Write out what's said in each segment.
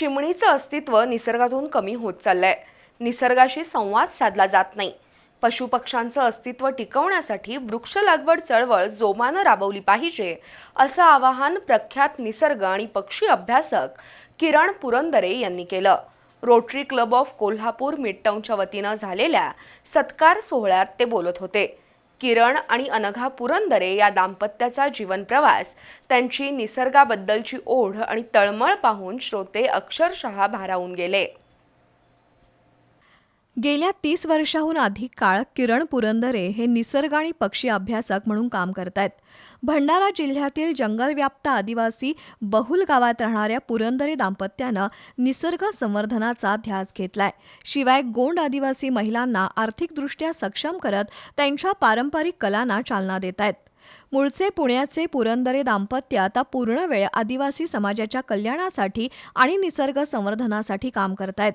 चिमणीचं अस्तित्व निसर्गातून कमी होत चाललंय. निसर्गाशी संवाद साधला जात नाही. पशुपक्ष्यांचं अस्तित्व टिकवण्यासाठी वृक्ष लागवड चळवळ जोमानं राबवली पाहिजे असं आवाहन प्रख्यात निसर्ग आणि पक्षी अभ्यासक किरण पुरंदरे यांनी केलं. रोटरी क्लब ऑफ कोल्हापूर मिडटाऊनच्या वतीनं झालेल्या सत्कार सोहळ्यात ते बोलत होते. किरण आणि अनघा पुरंदरे या दाम्पत्याचा जीवनप्रवास त्यांची निसर्गाबद्दलची ओढ आणि तळमळ पाहून श्रोते अक्षरशः भारावून गेले. गेल्या तीस वर्षाहून अधिक काळ किरण पुरंदरे हे निसर्ग आणि पक्षी अभ्यासक म्हणून काम करतायत. भंडारा जिल्ह्यातील जंगलव्याप्त आदिवासी बहुल गावात राहणाऱ्या पुरंदरे दाम्पत्यानं निसर्ग संवर्धनाचा ध्यास घेतलाय. शिवाय गोंड आदिवासी महिलांना आर्थिकदृष्ट्या सक्षम करत त्यांच्या पारंपरिक कलांना चालना देत आहेत मूळचे पुण्याचे पुरंदरे दाम्पत्य आता पूर्ण वेळ आदिवासी समाजाच्या कल्याणासाठी आणि निसर्ग संवर्धनासाठी काम करतायत.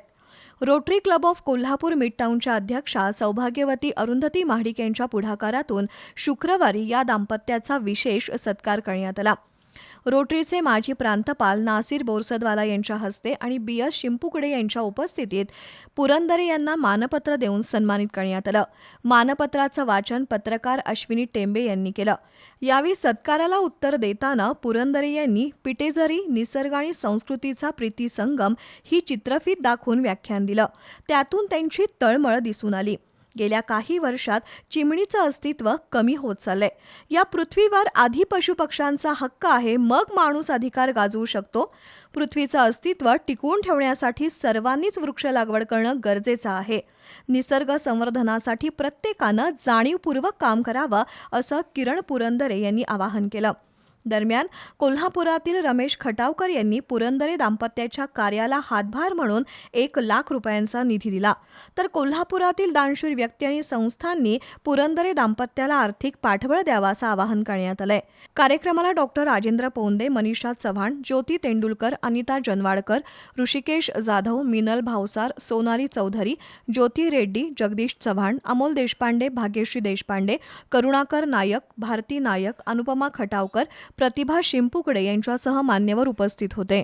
रोटरी क्लब ऑफ कोल्हापूर मिडटाऊनच्या अध्यक्षा सौभाग्यवती अरुंधती महाडिक यांच्या पुढाकारातून शुक्रवारी या दाम्पत्याचा विशेष सत्कार करण्यात आला. रोटरीचे माजी प्रांतपाल नासिर बोरसदवाला यांच्या हस्ते आणि बी एस शिंपुकडे यांच्या उपस्थितीत पुरंदरे यांना मानपत्र देऊन सन्मानित करण्यात आलं. मानपत्राचं वाचन पत्रकार अश्विनी टेंबे यांनी केलं. यावेळी सत्काराला उत्तर देताना पुरंदरे यांनी पिटेझरी निसर्ग आणि संस्कृतीचा प्रीती संगम ही चित्रफीत दाखवून व्याख्यान दिलं. त्यातून त्यांची तळमळ दिसून आली. गेल्या काही वर्षात चिमणीचं अस्तित्व कमी होत चाललंय. या पृथ्वीवर आधी पशुपक्ष्यांचा हक्क आहे मग माणूस अधिकार गाजवू शकतो. पृथ्वीचं अस्तित्व टिकवून ठेवण्यासाठी सर्वांनीच वृक्ष लागवड करणं गरजेचं आहे. निसर्ग संवर्धनासाठी प्रत्येकानं जाणीवपूर्वक काम करावं असं किरण पुरंदरे यांनी आवाहन केलं. दरम्यान कोल्हापुरातील रमेश खटावकर यांनी पुरंदरे दाम्पत्याच्या कार्याला हातभार म्हणून एक लाख रुपयांचा निधी दिला. तर कोल्हापुरातील दानशूर व्यक्ती आणि संस्थांनी पुरंदरे दाम्पत्याला आर्थिक पाठबळ द्यावा असं आवाहन करण्यात आलंय. कार्यक्रमाला डॉक्टर राजेंद्र पोंदे मनीषा चव्हाण ज्योती तेंडुलकर अनिता जनवाडकर ऋषिकेश जाधव मिनल भावसार सोनारी चौधरी ज्योती रेड्डी जगदीश चव्हाण अमोल देशपांडे भाग्यश्री देशपांडे करुणाकर नायक भारती नायक अनुपमा खटावकर प्रतिभा शिंपुकडे यांच्यासह मान्यवर उपस्थित होते.